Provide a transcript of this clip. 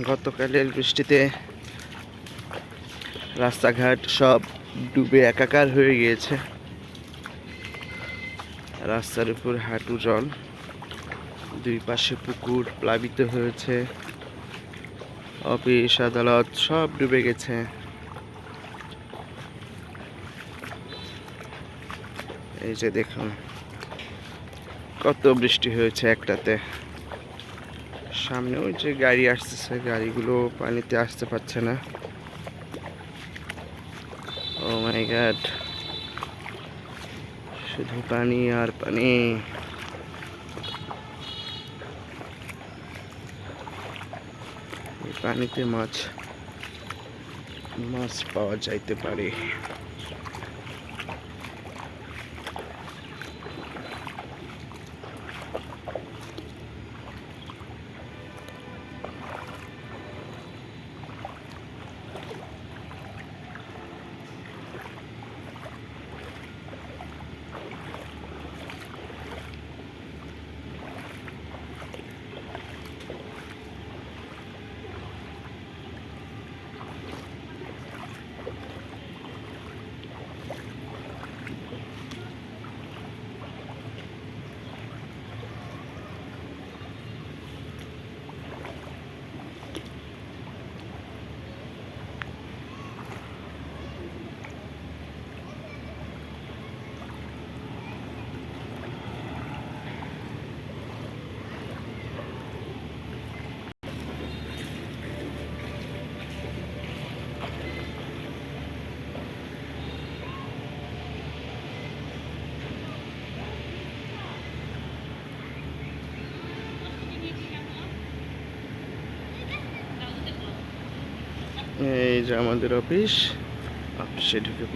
গতকালের বৃষ্টিতে রাস্তাঘাট সব ডুবে একাকার হয়ে গিয়েছে। রাস্তার উপর হাঁটু জল, দুই পাশে পুকুর প্লাবিত হয়েছে। অফিস, আদালত সব ডুবে গেছে। এই যে দেখুন, কত বৃষ্টি হয়েছে একটাতে। সামনে ওই যে গাড়ি আসতেছে, গাড়িগুলো পানিতে আসতে পারছে না। ও মাই গড শুধু পানি আর পানি। পানিতে মাছ মাছ পাওয়া যাইতে পারে। এই যে আমাদের অফিস অফিসে ঢুকে